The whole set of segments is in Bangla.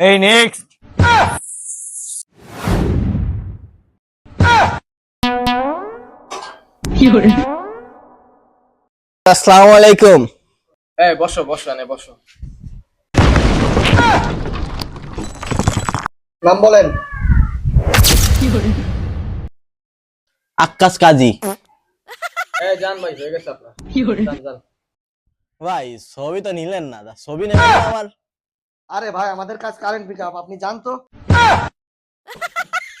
এই নেক্সট আসসালামু আলাইকুম। এই বসো বসো এনে বসো। নাম বলেন। আক্কাস কাজী। এই জান ভাই হয়ে গেছে আপনার। ভাই ছবি তো নিলেন না ছবি নেবেন আমার। আরে ভাই আমাদের কাজ কারেন্ট পিক আপ আপনি জানতো?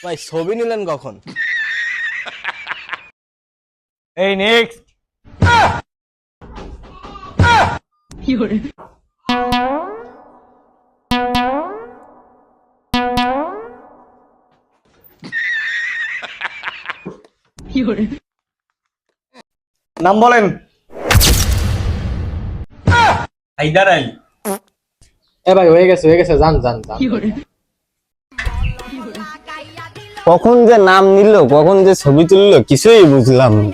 ভাই ছবি নিলেন কখন? এই নেক্সট নাম বলেন। হায়দার আলী। এ ভাই হয়ে গেছে হয়ে গেছে যান যান যান। কখন যে নাম নিল কখন যে ছবি তুললো কিছুই বুঝলাম না।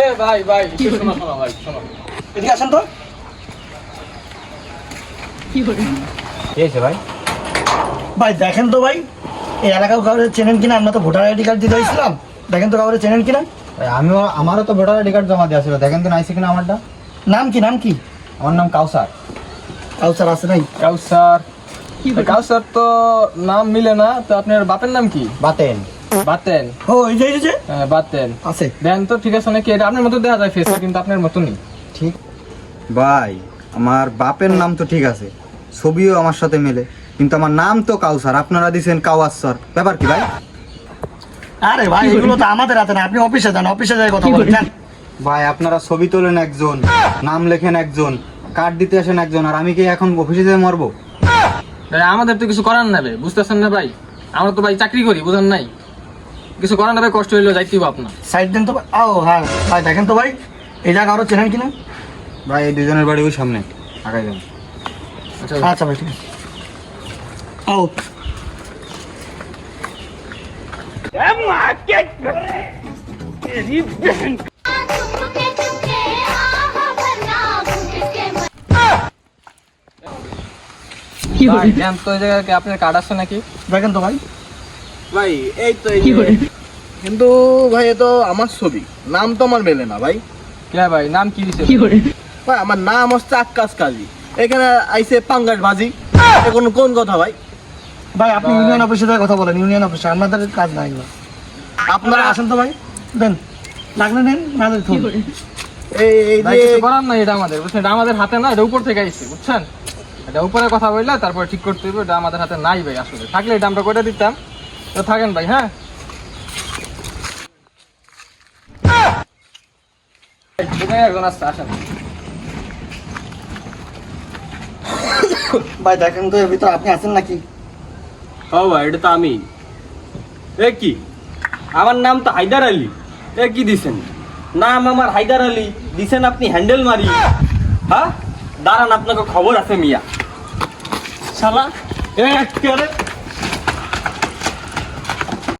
এ ভাই ভাই শোনো শোনো ভাই শোনো। এদিকে আসেন তো। কি হয়েছে ভাই? ভাই দেখেন তো ভাই এই এলাকাও কাউরে চেনেন কিনা? আমরা তো ভোটার আইডি কার্ড দিতে হয়েছিলাম দেখেন তো কাউরে চেনেন কিনা? আমিও আমারও তো ভোটার আইডি কার্ড জমা দেওয়া ছিল। দেখেন তো নাইছে কিনা আমারটা। নাম কি নাম কি? আমার নাম কাউসার। কাউসার আছে নাই? কাউসার। কাউসার তো নাম মিলে না তো আপনার বাপের নাম কি? বাতেন। বাতেন। ও এই যে এই যে হ্যাঁ, বাতেন। আছে। দেন তো ঠিক আছে নাকি এটা আপনার মতো দেখা যায় ফেসে কিন্তু আপনার মতো নেই। ঠিক। ভাই আমার বাপের নাম তো ঠিক আছে। ছবিও আমার সাথে মেলে। কিন্তু আমার নাম তো কাউসার। আপনারা দিছেন কাওয়াসর ব্যাপার কি ভাই? আরে ভাই এগুলো তো আমাদের হাতে না। আপনি অফিসে যান অফিসে যাই কথা বলেন যান। ভাই আপনারা ছবি তোলেন একজন নাম লেখেন একজন কার্ড দিতে আসেন একজন আর আমি কি এখন অফিসে যেয়ে মরবো? ভাই, আমাদের তো কিছু করার নেবে বুঝতেছেন না ভাই? আমরা তো ভাই চাকরি করি বুঝেন নাই? কিছু করার নেবে কষ্ট হইলেও যাইতেই আপনার। সাইড দেন তো ভাই। ও হ্যাঁ ভাই দেখেন তো ভাই এই জায়গা আরও চেনেন কিনা? ভাই এই দুজনের বাড়ি ওই সামনে আগাই যান। আচ্ছা আচ্ছা ভাই ঠিক আছে। ও। কি ভাই আমার নাম হচ্ছে কাজী। এখানে পাঙ্গাট কোন কথা ভাই? ভাই আপনি ইউনিয়ন কথা বলেন। ইউনিয়ন অফিসে কাজ নাই আপনারা আসেন তো ভাই। দেন। লাগলে নেন এই এই যে কিছু করার নাই এটা আমাদের বুঝছেন? এটা আমাদের হাতে না এটা উপর থেকে আইছে বুঝছেন? এটা উপরে কথা বললে তারপর ঠিক করতে হবে এটা আমাদের হাতে নাই ভাই আসলে। থাকলে এটা আমরা করে দিতাম। তো থাকেন ভাই হ্যাঁ? ভাই দেখেন তো এর ভিতরে আপনি আছেন নাকি? ও ভাই এটা তো আমি। এ কি? আমার নাম তো হায়দার আলী। এ কি দিছেন? নাম আমার হায়দার আলী, দিছেন আপনি হ্যান্ডেল মারি। হ্যাঁ দাঁড়ান, আপনাকে খবর আছে মিয়া। শালা, এ?